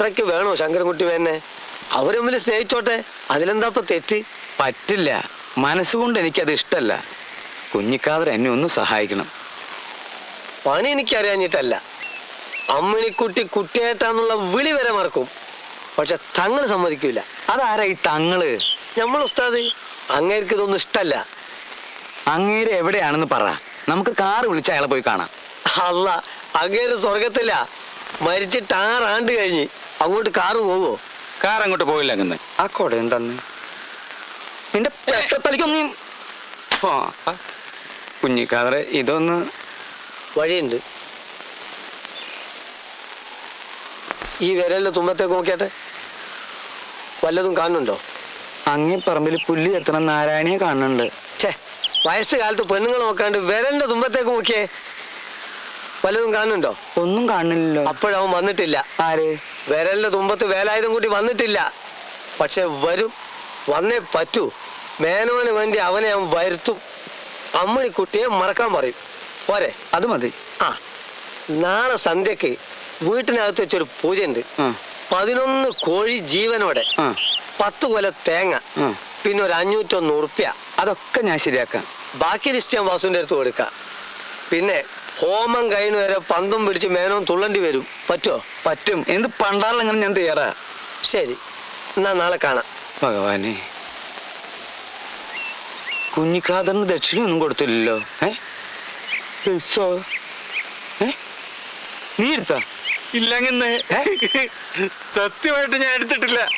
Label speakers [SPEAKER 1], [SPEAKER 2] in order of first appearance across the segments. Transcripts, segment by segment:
[SPEAKER 1] അത്രയ്ക്ക് വേണോ ശങ്കരൻകുട്ടി വേനെ? അവർ തമ്മിൽ സ്നേഹിച്ചോട്ടെ. അതിലെന്താ ഇപ്പൊ തെറ്റ്?
[SPEAKER 2] പറ്റില്ല. മനസ്സുകൊണ്ട് എനിക്കത് ഇഷ്ടല്ല. കുഞ്ഞിക്കാതർ എന്നെ ഒന്ന് സഹായിക്കണം.
[SPEAKER 1] പണി എനിക്കറിയാഞ്ഞിട്ടല്ല. അമ്മിണിക്കുട്ടി കുട്ടിയേട്ടാന്നുള്ള വിളി വരെ മറക്കും. പക്ഷെ തങ്ങൾ സമ്മതിക്കൂല.
[SPEAKER 2] അതാരാ ഈ തങ്ങൾ?
[SPEAKER 1] നമ്മൾ ഉസ്താദ്. അങ്ങേർക്ക് ഇതൊന്നും ഇഷ്ടല്ല.
[SPEAKER 2] അങ്ങേര് എവിടെയാണെന്ന് പറ. നമുക്ക് കാറ് വിളിച്ച് അയാളെ പോയി കാണാം.
[SPEAKER 1] അല്ല അങ്ങേര് സ്വർഗത്തില്ല മരിച്ചിട്ട് ആറാണ്ട് കഴിഞ്ഞ്. അങ്ങോട്ട് കാറ് പോവോ?
[SPEAKER 3] കാർ അങ്ങോട്ട് പോയില്ല അങ്ങനെ
[SPEAKER 2] ആ കൊട എന്താന്ന്? നിന്റെ പെട്ടത്തലിക്കൊന്നും കുഞ്ഞിക്കാതറെ ഇതൊന്ന്.
[SPEAKER 1] വഴിയുണ്ട്. ഈ വിരലിന്റെ തുമ്പത്തേക്ക് നോക്കിയാട്ടെ? വല്ലതും കാണുന്നുണ്ടോ?
[SPEAKER 2] അങ്ങേ പറമ്പിൽ പുല്ല് എത്തണം നാരായണിയെ കാണുന്നുണ്ട്.
[SPEAKER 1] ഛേ വയസ്സുകാലത്ത് പെണ്ണുങ്ങൾ നോക്കാണ്ട് വിരലിന്റെ തുമ്പത്തേക്ക് നോക്കിയേ. വല്ലതും കാണുന്നുണ്ടോ?
[SPEAKER 2] ഒന്നും കാണുന്നില്ലല്ലോ.
[SPEAKER 1] അപ്പോഴവൻ വന്നിട്ടില്ല.
[SPEAKER 2] ആര്?
[SPEAKER 1] വിരലിന്റെ തുമ്പത്ത് വേലായുധം കൂട്ടി വന്നിട്ടില്ല. പക്ഷെ വരും. വന്നേ പറ്റൂ. മേനോന് വേണ്ടി അവനെ അവൻ വരുത്തും. അമ്മണിക്കുട്ടിയെ മറക്കാൻ പറയും. പോരെ.
[SPEAKER 2] അത് മതി.
[SPEAKER 1] ആ. നാളെ സന്ധ്യക്ക് വീട്ടിനകത്ത് വെച്ചൊരു പൂജ
[SPEAKER 2] ഉണ്ട്
[SPEAKER 1] പതിനൊന്ന് കോഴി ജീവനോടെ. പത്ത് കൊല തേങ്ങ. പിന്നെ ഒരു അഞ്ഞൂറ്റൊന്ന് ഉറുപ്പ്യ.
[SPEAKER 2] അതൊക്കെ ഞാൻ ശരിയാക്കാം.
[SPEAKER 1] ബാക്കി ലിസ്റ്റ് ഞാൻ വാസുവിന്റെ അടുത്ത് കൊടുക്കാം. പിന്നെ ഹോമം കഴിഞ്ഞ വരെ പന്തും പിടിച്ച് മേനോൻ തുള്ളണ്ടി വരും. പറ്റോ
[SPEAKER 2] പറ്റും. എന്ത് പണ്ടാറിലെങ്ങനെ ഞാൻ തയ്യാറാ?
[SPEAKER 1] ശരി. എന്നാ നാളെ കാണാം.
[SPEAKER 2] ഭഗവാനെ. കുഞ്ഞിക്കാതറിന് ദക്ഷിണയൊന്നും കൊടുത്തില്ലല്ലോ. ഏ? എടുത്തോ? ഏ? നീ എടുത്താ?
[SPEAKER 3] ഇല്ലങ്ങനെ സത്യമായിട്ട് ഞാൻ എടുത്തിട്ടില്ല.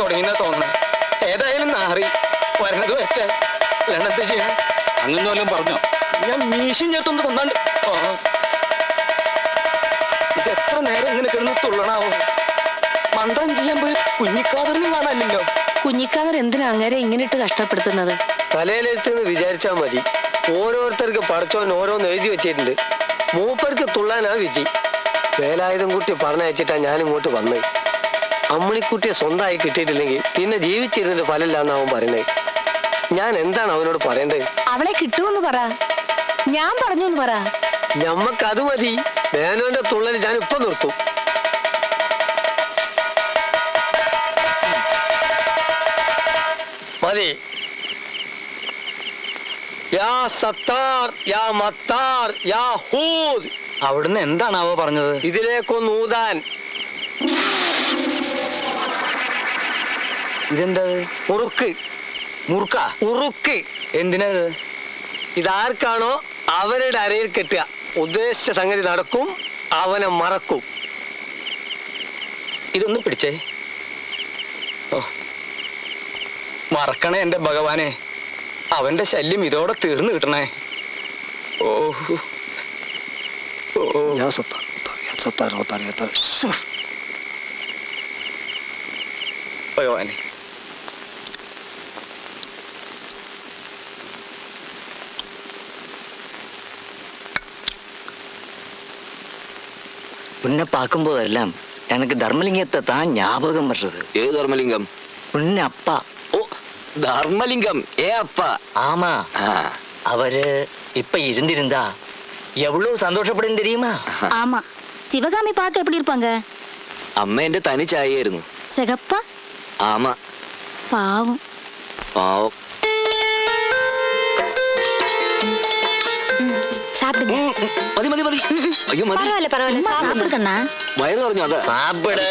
[SPEAKER 2] തുടങ്ങിയെന്നാ തോന്നുന്നു. ഏതായാലും നാറി. വരണത് വരട്ടെ. അല്ലാണ്ട് ചെയ്യണം
[SPEAKER 3] അങ്ങനെ വല്ലതും പറഞ്ഞോ.
[SPEAKER 2] ഞാൻ മീശൻ ചേർത്തൊന്ന് കൊന്നാണ്ട് ആ. ഇത് എത്ര നേരം ഇങ്ങനെ കിടന്ന് തുള്ളണാവോ? മന്ത്രം ചെയ്യാൻ പോയി കുഞ്ഞിക്കാതറിന് കാണാനില്ലല്ലോ.
[SPEAKER 4] കുഞ്ഞിക്കാതർ എന്തിനാ അങ്ങനെ ഇങ്ങനെ ഇട്ട് കഷ്ടപ്പെടുത്തുന്നത്?
[SPEAKER 1] തലയിലെഴുത്തെന്ന് വിചാരിച്ചാൽ മതി. ഓരോരുത്തർക്ക് പടച്ചോൻ ഓരോന്ന് എഴുതി വെച്ചിട്ടുണ്ട്. മൂപ്പർക്ക് തുള്ളാനാ വിധി. വേലായുധം കുട്ടി പറഞ്ഞയച്ചിട്ടാ ഞാനിങ്ങോട്ട് വന്നത്. അമ്മണിക്കുട്ടിയെ സ്വന്തമായി കിട്ടിയിട്ടില്ലെങ്കിൽ പിന്നെ ജീവിച്ചിരുന്നിട്ട് ഫലമില്ലാന്ന് അവൻ പറയുന്നത് ഞാൻ എന്താണ് അവനോട് പറയേണ്ടത്
[SPEAKER 4] അവളെ കിട്ടുമെന്ന് പറ. ഞാൻ പറഞ്ഞു എന്ന് പറ.
[SPEAKER 1] ഞമ്മക്ക് അത് മതി. മേനോന്റെ തുള്ളൽ ഞാൻ ഇപ്പൊ നിർത്തും. മതി. യാ സത്താർ യാ മത്താർ യാ ഹൂദ്.
[SPEAKER 2] അവിടുന്ന് എന്താണാവോ പറഞ്ഞത്?
[SPEAKER 1] ഇതിലേക്കൊന്ന്
[SPEAKER 2] ഇതെന്താ?
[SPEAKER 1] ഉറുക്ക്.
[SPEAKER 2] മുറുക്ക?
[SPEAKER 1] ഉറുക്ക്.
[SPEAKER 2] എന്തിനത്?
[SPEAKER 1] ഇതാർക്കാണോ അവരുടെ അരയിൽ കെട്ടുക. ഉദ്ദേശിച്ച സംഗതി നടക്കും അവനെ മറക്കും.
[SPEAKER 2] ഇതൊന്ന് പിടിച്ചേ. ഓ. മറക്കണേ എന്റെ ഭഗവാനെ. അവന്റെ ശല്യം ഇതോടെ തീർന്നു കിട്ടണേ. ഓ. ഓ.
[SPEAKER 1] സത്താർ സത്താർ യാ സത്താർ.
[SPEAKER 2] ഭഗവാനെ.
[SPEAKER 5] உன்னை பார்க்கும்போதெல்லாம் எனக்கு தர்மலிங்கத்தை தான் ஞாபகம் வர்றது
[SPEAKER 6] ஏ தர்மலிங்கம்
[SPEAKER 5] உன்ன அப்பா
[SPEAKER 6] ஓ தர்மலிங்கம் ஏ அப்பா
[SPEAKER 5] ஆமா
[SPEAKER 6] ஆ,
[SPEAKER 5] அவரு இப்ப இருந்திருந்தா எவ்வளவு சந்தோஷப்படும் தெரியுமா
[SPEAKER 7] ஆமா சிவகாமி பார்க்க எப்படி இருப்பாங்க
[SPEAKER 6] അമ്മ എന്റെ തനി ചായയായിരുന്നു
[SPEAKER 7] சிகப்பா
[SPEAKER 6] ആമ
[SPEAKER 7] பாவம்
[SPEAKER 6] പാവം
[SPEAKER 7] സാപ്പിട്
[SPEAKER 6] മതി മതി മതി അയ്യോ മതി
[SPEAKER 4] പരവായില്ല പരവായില്ല സാപ്പിട്
[SPEAKER 7] കണ്ണാ
[SPEAKER 6] വയറ് പറഞ്ഞു അതാ സാപ്പിട്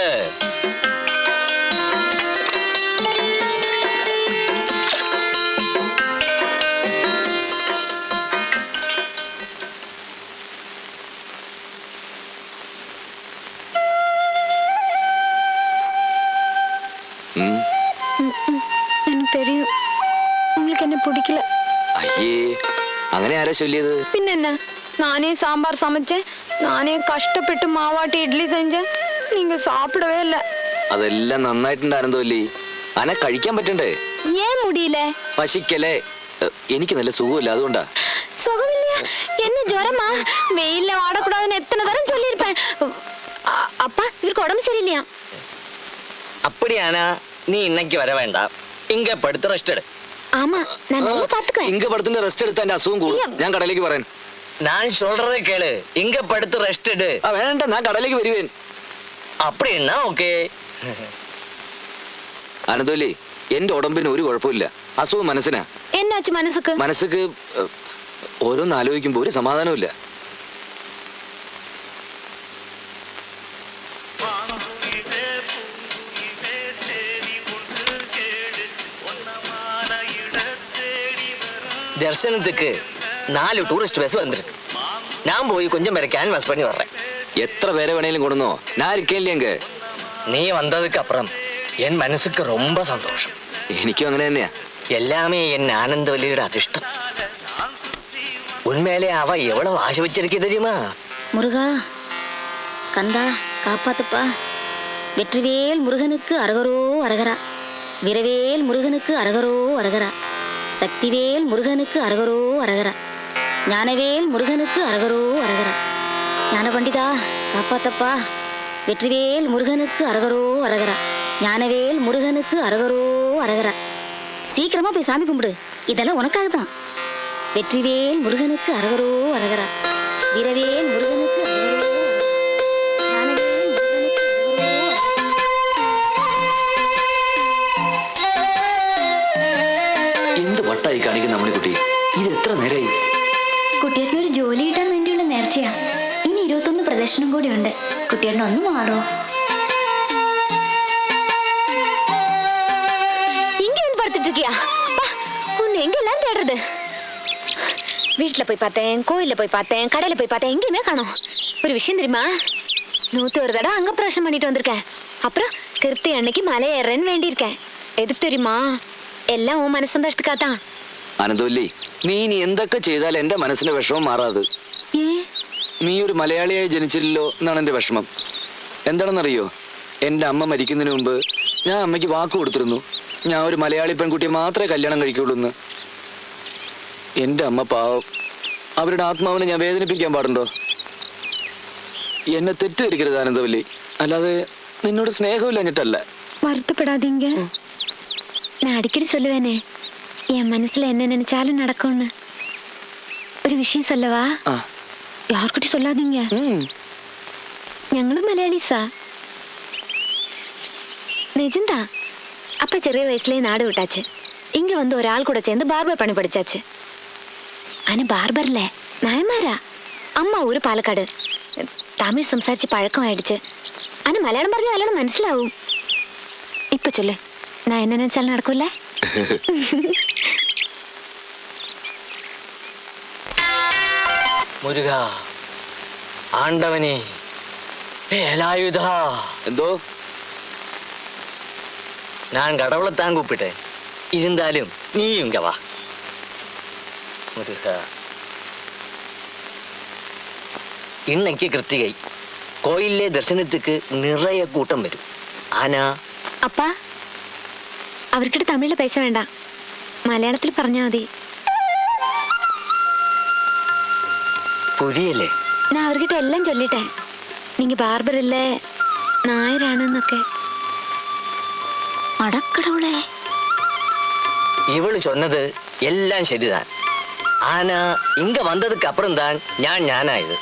[SPEAKER 4] எனக்கு தெரியும் உங்களுக்கு என்ன பிடிக்கல
[SPEAKER 6] ஐயே അങ്ങനെ ആരാ ചൊല്ലിയത്
[SPEAKER 4] பின்ன நானே சாம்பார் சமைச்சேன் நானே கஷ்டப்பட்டு மாவாட்டி இட்லி செஞ்சேன் நீங்க சாப்பிடவே இல்லை
[SPEAKER 6] അതെല്ലാം നന്നായിട്ടുണ്ടായിരുന്നല്ലേ അനെ കഴിക്കാൻ പറ്റണ്ടേ
[SPEAKER 7] ஏன் முடியல
[SPEAKER 6] പശിക്കലേ എ, എനിക്ക് നല്ല സുഖമില്ല അതുകൊണ്ടാ
[SPEAKER 7] சுகம் இல்லையா என்ன ஜுரமா வெயில்ல வாடக்கூடாதுன்னு எத்தனை தரம் சொல்லியிருப்பேன் அ- அப்பா இவருக்கு உடம்பு சரியில்லையா
[SPEAKER 5] அப்படியானா நீ இன்னைக்கு வர வேண்டாம் இங்க படுத்து ரெஸ்ட் எடு
[SPEAKER 7] ஆமா நான் நல்லா பாத்துக்குவேன்
[SPEAKER 6] ഇങ്ക പടത്തിന്റെ റെസ്റ്റ് എടുത്താൽ എന്റെ അസുഖം കൂടും ഞാൻ കടയിലേക്ക് പറയാൻ
[SPEAKER 8] நான் சொல்றதை கேளு இங்க படுத்து ரெஸ்ட் எடு
[SPEAKER 6] ആ വേണ്ട ഞാൻ കടയിലേക്ക് വരുവേൻ
[SPEAKER 8] அப்படின்னா ஓகே
[SPEAKER 6] ആനന്ദോലി എന്റെ ഉടമ്പിന് ഒരു കുഴപ്പമില്ല അസുഖം മനസ്സിനാ
[SPEAKER 7] என்னாச்சு மனசுக்கு
[SPEAKER 6] മനസ്സക്ക് ഏഹ്, ഓരോന്ന് ആലോചിക്കുമ്പോ ഒരു സമാധാനമില്ല
[SPEAKER 8] தரிசனத்துக்கு நாலு டூரிஸ்ட் பஸ் வந்திருக்கு நான் போய் கொஞ்சம் பேரை கேன்வாஸ் பண்ணி வர்றேன்
[SPEAKER 6] എത്ര പേരെ വേണേലും കൊടുന്നോ ഞാൻ ഇരിക്കില്ലേ എങ്ക
[SPEAKER 8] நீ வந்ததுக்கு அப்புறம் என் மனசுக்கு ரொம்ப சந்தோஷம்
[SPEAKER 6] എനിക്കും അങ്ങനെ തന്നെയാ
[SPEAKER 8] எல்லாமே என் ஆனந்தவல்லியோட அதிர்ஷ்டம் உண்மையிலே அவ எவ்வளவு ஆசை வச்சிருக்கே தெரியுமா
[SPEAKER 7] முருகா கந்தா காப்பாத்துப்பா வெற்றிவேல் முருகனுக்கு அரகரோ அரகரா வீரவேல் முருகனுக்கு அரகரோ அரகரா சக்திவேல் முருகனுக்கு அரகரோ அரகரா. ஞானவேல் முருகனுக்கு அரகரோ அரகரா. ஞான பண்டிதா தப்பா வெற்றிவேல் முருகனுக்கு அரகரோ அரகரா. ஞானவேல் முருகனுக்கு அரகரோ அரகரா. சீக்கிரமா போய் சாமி கும்பிடு. இதெல்லாம் உனக்காக தான் வெற்றிவேல் முருகனுக்கு அரகரோ அரகரா. வீரவேல் முருகனுக்கு
[SPEAKER 6] എന്ത് വട്ടായി കാണിക്കുന്ന നമ്മളെ കുട്ടി ഇത് എത്ര നേരായി
[SPEAKER 9] കുട്ടിയേട്ടന് ഒരു ജോലി കിട്ടാൻ വേണ്ടിയുള്ള നേർച്ചയാ ഇനി ഇരുപത്തൊന്ന് പ്രദർശനം കൂടിയുണ്ട് കുട്ടിയേട്ടൻ ഒന്ന് മാറോ
[SPEAKER 7] இங்க வந்து படுத்துட்டு இருக்கியா அப்பா, உன்னை எங்க எல்லாம் தேடுறது வீட்டுல போய் பார்த்தேன் கோயில்ல போய் பார்த்தேன் கடையில போய் பார்த்தேன் எங்கேயுமே காணோம் ஒரு விஷயம் தெரியுமா நூத்தி ஒரு தடவை அங்க பிரவேசம் பண்ணிட்டு வந்திருக்கேன் அப்புறம் கிருத்தி அன்னைக்கு மலை ஏறேன்னு வேண்டியிருக்கேன் எதுக்கு தெரியுமா எல்லாம் உன் மனசு சந்தோஷத்துக்காக தான்
[SPEAKER 6] അനന്തവല്ലി നീ ഇനി എന്തൊക്കെ ചെയ്താൽ എന്റെ മനസ്സിന്റെ വിഷമം മാറാത്
[SPEAKER 7] ஏன்
[SPEAKER 6] നീ ഒരു മലയാളിയായി ജനിച്ചില്ലല്ലോ എന്നാണ് എന്റെ വിഷമം എന്താണെന്നറിയോ എന്റെ അമ്മ മരിക്കുന്നതിന് മുമ്പ് ഞാൻ അമ്മയ്ക്ക് വാക്ക് കൊടുത്തിരുന്നു ഞാൻ ഒരു മലയാളി പെൺകുട്ടിയെ മാത്രമേ കല്യാണം കഴിക്കുള്ളൂ എന്ന് എന്റെ അമ്മ പാവം അവരുടെ ആത്മാവിനെ ഞാൻ വേദനിപ്പിക്കാൻ പാടുണ്ടോ എന്നെ തെറ്റിദ്ധരിക്കരുത് ആനന്ദവല്ലി അല്ലാതെ നിന്നോട് സ്നേഹമില്ലഞ്ഞിട്ടല്ല
[SPEAKER 7] வருத்தப்படாதீங்க நான் அடிக்கடி சொல்லுவேனே என் മനസ്സിൽ എന്നെ நினைச்சாலும் நடக்கும்னு ഒരു
[SPEAKER 6] വിഷയം
[SPEAKER 7] സല്ലവാ. യാർക്കുട്ടി
[SPEAKER 6] സൊല്ലാതിങ്ങ.
[SPEAKER 7] ഞങ്ങളും മലയാളീസാ. നിജന്ത അപ്പ ചെറിയ വയസ്സിലെ നാട് വിട്ടാച്ച്. ഇങ്ങ വന്ന് ഒരാൾ കൂടെ ചേർന്ന് ബാർബർ പണി പഠിച്ചാച്ച്. അനു ബാർബറല്ലേ നായന്മാരാ. അമ്മ ഒരു പാലക്കാട്. തമിഴ് സംസാരിച്ച് പഴക്കം ആയിടിച്ച്. അനു മലയാളം പറഞ്ഞ അയാളോട് മനസ്സിലാവും. ഇപ്പൊ ചൊല്ലേ. ഞാൻ എന്നു വെച്ചാൽ
[SPEAKER 8] നടക്കൂല്ലേ മുരുക
[SPEAKER 6] എന്തോ?
[SPEAKER 8] ഞാൻ കടവളത്താൻ കൂപ്പിട്ടെ. ഇരുന്നാലും നീയും ഗവാ. മുരുക ഇണ്ണയ്ക്ക് കൃത്തികൈ കോയിലെ ദർശനത്തിക്ക് നിറയെ കൂട്ടം വരും. ആന.
[SPEAKER 7] അപ്പാ അവർക്കിട്ട് തമിഴിൽ പൈസ വേണ്ട മലയാളത്തിൽ പറഞ്ഞാൽ മതി
[SPEAKER 8] புரியலே
[SPEAKER 7] ഞാൻ അവർക്കിട്ട് എല്ലാം ചൊല്ലിട്ടെ നീങ്ക ബാർബർ ഇല്ലേ നായരാണെന്നൊക്കെ അടക്കടവുളെ
[SPEAKER 8] இவளு சொன்னது எல்லாம் சரிதான் ஆனா இங்க வந்ததுக்கு அப்புறம் தான் ഞാൻ ഞാനായത്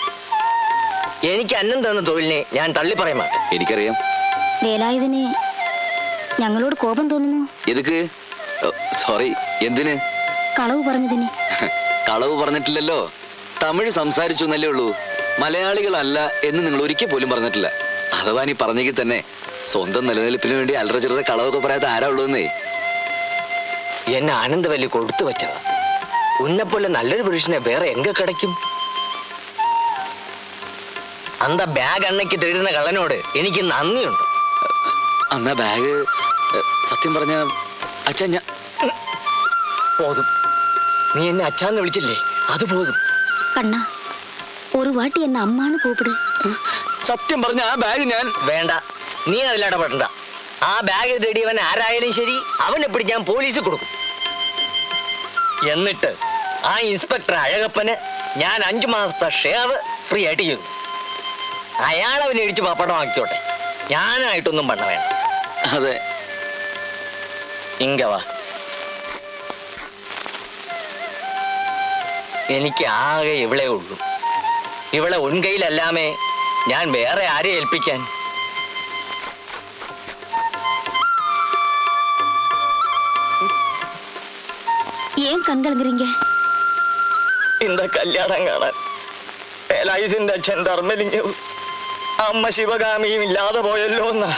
[SPEAKER 8] എനിക്ക് അന്നം തന്ന തൊഴിലിനെ ഞാൻ തള്ളി പറയാൻ മാട്ടേൻ
[SPEAKER 6] എനിക്കറിയാം
[SPEAKER 9] വേലായുധന് ഞങ്ങളോട് കോപം തോന്നുന്നു.
[SPEAKER 6] എതുക്ക്? സോറി എന്തിന്?
[SPEAKER 9] കളവ് പറഞ്ഞതിന്.
[SPEAKER 6] കളവ് പറഞ്ഞിട്ടില്ലല്ലോ. തമിഴ് സംസാരിച്ചു എന്നല്ലേ ഉള്ളൂ. മലയാളികളല്ല എന്ന് നിങ്ങൾ ഒരിക്കൽ പോലും പറഞ്ഞിട്ടില്ല. അഥവാ നീ പറഞ്ഞെങ്കിൽ തന്നെ സ്വന്തം നിലനിൽപ്പിന് വേണ്ടി ചില്ലറ കളവൊക്കെ പറയാത്ത ആരാ ഉള്ളൂന്നേ?
[SPEAKER 8] എന്നെ ആനന്ദവല്ലി കൊടുത്തു വെച്ചതാ ഉന്നെപ്പോലെ നല്ലൊരു പുരുഷനെ വേറെ എങ്ക കിടക്കും? അന്ത ബാഗ് അണ്ണയ്ക്ക് തരുന്ന കള്ളനോട് എനിക്ക് നന്ദിയുണ്ട്.
[SPEAKER 6] അന്നാ ബാഗ് സത്യം പറഞ്ഞ അച്ഛൻ ഞാൻ
[SPEAKER 8] പോതും. നീ എന്നെ അച്ഛാന്ന് വിളിച്ചില്ലേ? അത് പോതും.
[SPEAKER 9] കണ്ണാ ഒരു വാട്ടി എന്നെ അമ്മാണ് കൂപ്പിട്
[SPEAKER 6] സത്യം പറഞ്ഞ ആ ബാഗ് ഞാൻ
[SPEAKER 8] വേണ്ട. നീ അതിലിടപെടണ്ട ആ ബാഗ് തേടിയവൻ ആരായാലും ശരി അവനെ പിടിക്കാൻ പോലീസ് കൊടുക്കും. എന്നിട്ട് ആ ഇൻസ്പെക്ടർ അഴകപ്പന് ഞാൻ അഞ്ചു മാസത്തെ ഷേവ് ഫ്രീ ആയിട്ട് ചെയ്തു. അയാൾ അവനെ ഇടിച്ച് ആക്കിക്കോട്ടെ ഞാനായിട്ടൊന്നും പണ്ട വേണ്ട.
[SPEAKER 6] അതെ.
[SPEAKER 8] ഇങ്ക വാ എനിക്ക് ആകെ ഇവളെ ഉള്ളൂ ഇവളെ ഉൻകൈയിലല്ലാമേ ഞാൻ വേറെ ആരെ ഏൽപ്പിക്കാൻ
[SPEAKER 7] ஏன் கண் கலங்குறீங்க
[SPEAKER 8] இந்த കല്യാണം കാണാൻ വേലായുധന്റെ അച്ഛൻ ധർമ്മലിംഗവും അമ്മ ശിവകാമിയും ഇല്ലാതെ പോയല്ലോ എന്നാ